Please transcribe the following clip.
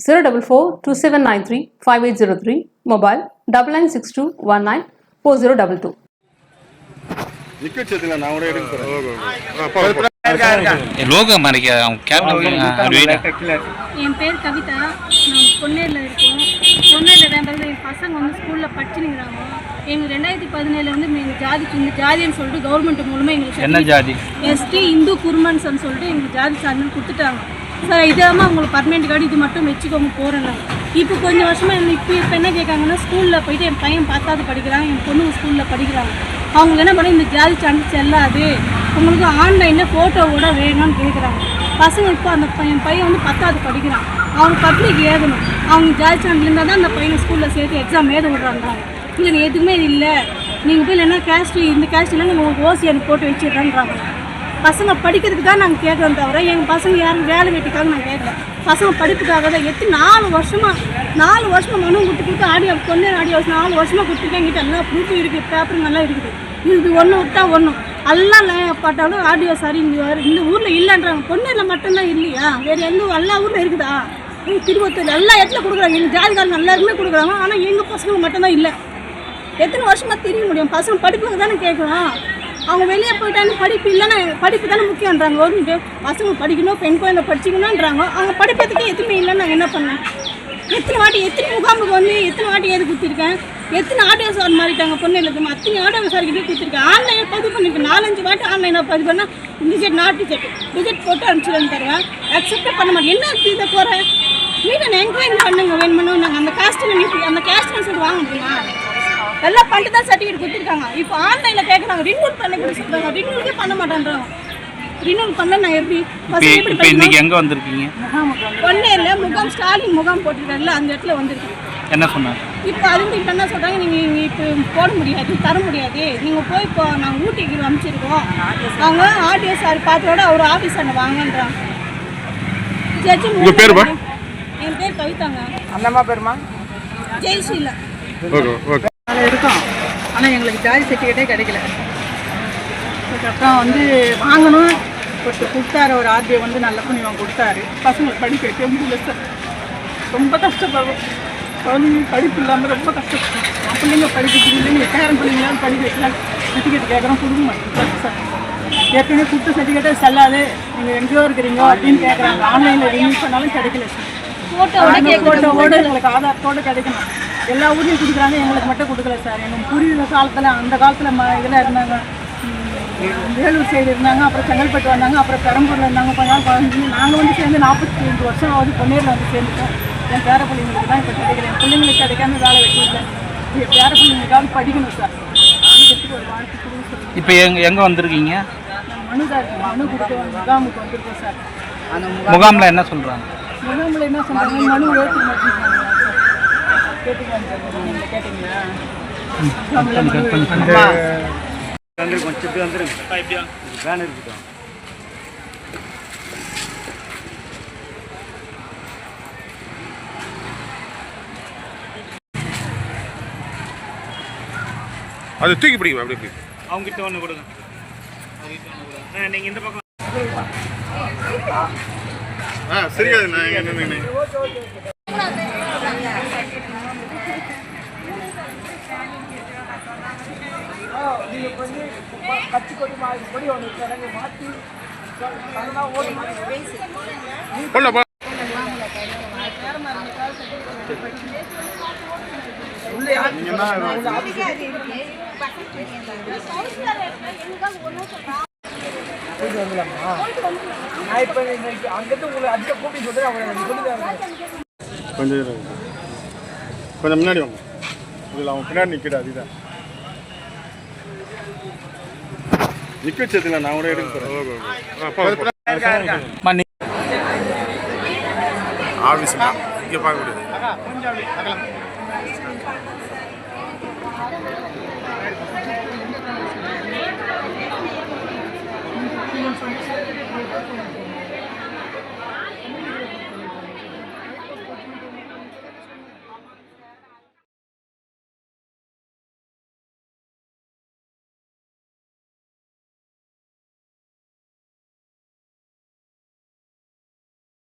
zero double four two seven nine three five eight zero three mobile double nine six two one nine four zero double two logo மறைக்க அவங்க captain என் பேர் கவிதா. நான் பொன்னேரில் இருக்கோம் பொன்னேரில் ரெண்டாவது என் பசங்க வந்து ஸ்கூலில் படிச்சுனுங்கிறாங்க எங்கள் ரெண்டாயிரத்தி பதினேழில் வந்து எங்கள் ஜாதிக்கு இந்த ஜாதின்னு சொல்லிட்டு கவர்மெண்ட் மூலமாக எங்களுக்கு என்ன ஜாதி? எஸ்டி இந்து குருமன்ஸ்னு சொல்லிட்டு எங்களுக்கு ஜாதி சார்ந்து கொடுத்துட்டாங்க. சார் இதாமல் அவங்களுக்கு பர்மனெண்ட் கார்டு இது மட்டும் வச்சுக்கோங்க போகிறேன் இப்போ கொஞ்சம் வருஷமாக இப்போ இப்போ என்ன கேட்காங்கன்னா ஸ்கூலில் போயிட்டு என் பையன் பத்தாவது படிக்கிறான் என் பொண்ணுங்க ஸ்கூலில் படிக்கிறாங்க அவங்க என்ன பண்ண இந்த ஜாதி சான்று செல்லாது. உங்களுக்கு ஆன்லைனில் ஃபோட்டோவோட வேணும்னு கேட்குறாங்க. பசங்க இப்போ அந்த பையன் பையன் வந்து பத்தாவது படிக்கிறான். அவங்க பப்ளிக் ஏதணும் அவங்க ஜாதி சான்று இருந்தால் தான் அந்த பையனை ஸ்கூலில் சேர்த்து எக்ஸாம் எழுத விடுறாங்க இல்லை எதுவுமே இல்லை. நீங்கள் போய் இல்லைன்னா கேஸ்ட் இந்த கேஸ்ட் இல்லைன்னா நீங்கள் உங்களுக்கு ஓசி எனக்கு போட்டு வச்சிடுறேன்றாங்க. பசங்க படிக்கிறதுக்கு தான் நாங்கள் கேட்குறோம் தவிர எங்கள் பசங்க யாரும் வேலை வெட்டிக்காக நாங்கள் கேட்கல. பசங்க படிப்புக்காக தான் எத்தி நாலு வருஷமாக நாலு வருஷமாக மனு கொடுத்து கொடுத்து ஆடியோ பொண்ணு ஆடியோ நாலு வருஷமாக கொடுத்துருக்கேன். எங்கிட்ட எல்லா ப்ரூஃபும் இருக்குது பேப்பருங்க எல்லாம் இருக்குது. இது ஒன்று விட்டா ஒன்றும் எல்லாம் பட்டாலும் ஆடியோ சாரி இந்த ஊரில் இல்லைன்றாங்க. பொண்ணுல மட்டும்தான் இல்லையா? வேறு எந்த எல்லா ஊரில் இருக்குதா? திருவத்தூர் எல்லா இடத்துல கொடுக்குறாங்க. எங்கள் ஜாதிக்காரங்க எல்லாருமே கொடுக்குறாங்க. ஆனால் எங்கள் பசங்களுக்கு மட்டும்தான் இல்லை. எத்தனை வருஷமாக தெரிய முடியும்? பசங்க படிப்புக்கு தானே கேட்குறோம். அவங்க வெளியே போயிட்டாங்க படிப்பு இல்லைன்னா படிப்பு தானே முக்கியன்றாங்க கவர்மெண்ட்டு பசங்க படிக்கணும் பெண் குழந்தை படிச்சிக்கணுன்றாங்க அவங்க படிப்பதுக்கே எதுவுமே இல்லைன்னு நாங்கள் என்ன பண்ணேன்? எத்தனை வாட்டி எத்தனை முகாமுக்கு வந்து எத்தனை வாட்டி ஏது குத்திருக்கேன்? எத்தனை ஆடியோ சார் மாறிட்டாங்க பொண்ணு இருக்கு அத்தனை ஆடியோ சார் கிட்டே கொடுத்துருக்கேன் ஆன்லைனில் பதிவு பண்ணியிருக்கேன் நாலஞ்சு வாட்டி ஆன்லைனில் பதிவு பண்ணால் டிஜெட் நாட் டிஜெட் டிஜெட் போட்டு அனுப்பிச்சிடுன்னு தருவேன் அக்செப்டே பண்ண மாட்டேன். என்ன இதை போகிறேன் வீட்டை என்கொயரி பண்ணுங்க வேணுமனு. நாங்கள் அந்த காஸ்ட் அந்த காஸ்ட்டில் சொல்லி வாங்க முடியுமா? எல்லாம் பண்ணிட்டு தான் சர்டிஃபிகேட் கொடுத்துருக்காங்க. இப்போ ஆன்லைனில் கேட்குறாங்க ரினியூல் பண்ணி கூட சொல்கிறாங்க ரினியூலுக்கே பண்ண மாட்டேன்றாங்க. ரினியூல் பண்ண நான் எப்படி? இப்போ இன்னைக்கு எங்கே வந்திருக்கீங்க? பொன்னேரில் முகாம் ஸ்டாலின் முகாம் போட்டிருக்காருல்ல அந்த இடத்துல வந்திருக்கேன். என்ன சொன்னாங்க இப்போ அதுக்கு இப்போ என்ன சொல்கிறாங்க நீங்கள் இங்கே இப்போ போட முடியாது தர முடியாது. நீங்கள் போய் இப்போ நாங்கள் ஊட்டிக்கு அனுப்பிச்சிருக்கோம். அவங்க ஆடியோ சார் பார்த்தோட அவர் ஆஃபீஸ் அண்ணன் வாங்கன்றாங்க. ஜட்ஜி உங்க பேருமா? என் பேர் கவிதாங்க. அண்ணம்மா பேருமா? Okay okay. அதில் இருக்கோம். ஆனால் எங்களுக்கு ஜாதி சர்டிஃபிகேட்டே கிடைக்கல. அதுக்கப்புறம் வந்து வாங்கணும். ஒருத்தர் கொடுத்தாரு ஒரு ஆர்டிஐ வந்து நல்ல பண்ணி அவன் கொடுத்தாரு. பசங்களுக்கு படிக்க வைக்க முடியல சார் ரொம்ப கஷ்டப்படுறோம் குழந்தைங்க படிப்பு இல்லாமல் ரொம்ப கஷ்டப்படுறோம் பிள்ளைங்க படிக்க இல்லைங்க பேரன் பிள்ளைங்களாம் படிக்க வைக்கலாம் சர்டிஃபிகேட் கேட்குறோம் கொடுக்க மாட்டேங்க சார் ஏற்கனவே கொடுத்த சர்டிஃபிகேட்டே செல்லாது. நீங்கள் எங்கேயோ இருக்கிறீங்க அப்படின்னு கேட்குறாங்க ஆன்லைனில் ரினியூ பண்ணாலும் கிடைக்கல சார் ஃபோட்டோவோட ஃபோட்டோவோட எங்களுக்கு ஆதாரத்தோட கிடைக்கணும். எல்லா ஊர்லேயும் கொடுக்குறாங்க. எங்களுக்கு மட்டும் கொடுக்கல சார். எங்களுக்கு புரியுற காலத்தில். அந்த காலத்தில் ம இதில் இருந்தாங்க. வேலூர் சைடு இருந்தாங்க அப்புறம் செங்கல்பட்டு வந்தாங்க அப்புறம் பெரம்பூரில் இருந்தாங்க. கொஞ்ச நாள் குழந்தைங்க நாங்கள் வந்து சேர்ந்து நாற்பத்தி ரெண்டு வருஷம் ஆகுது பொன்னேரில் வந்து சேர்ந்துட்டோம். என் பேர பிள்ளைங்களுக்கு தான் இப்போ கிடைக்கல. என் பிள்ளைங்களுக்கு கிடைக்காம வேலை வெட்டியில் என் பேர பிள்ளைங்களுக்காவது படிக்கணும் சார். இப்போ எங்கே எங்கே வந்திருக்கீங்க? மனு தான் மனு கொடுத்து வந்து முகாமுக்கு வந்திருக்கோம் சார். அந்த முகாமில் என்ன சொல்கிறாங்க முகாமில் என்ன சொல்கிறாங்க மனு ஏற்று மாட்டேங்கிறாங்க ஏற்றுமா? வந்துருக்கோம் சிப்பி வந்துருங்க வேன் இருக்கட்டும் அது தூக்கி பிடிக்கும் அப்படி பிடிக்கும் அவங்க கிட்ட ஒன்று கொடுங்க நீங்கள் இந்த பக்கம் ஆ சரியாது நான் என்ன நினை போடல போ நீங்க என்ன நான் இப்போ இன்னைக்கு அங்கிட்டு உங்களை அதிக கூட்டி சொல்லிட்டு அவங்க எனக்கு சொல்லி தரேன் கொஞ்சம் கொஞ்சம் முன்னாடி வாங்க. அவன் பின்னாடி நிற்கிற அதுதான். நிற்க வச்சதுல நான் கூட எடுக்க ஆஃபீஸ் இங்கே பார்க்க முடியாது.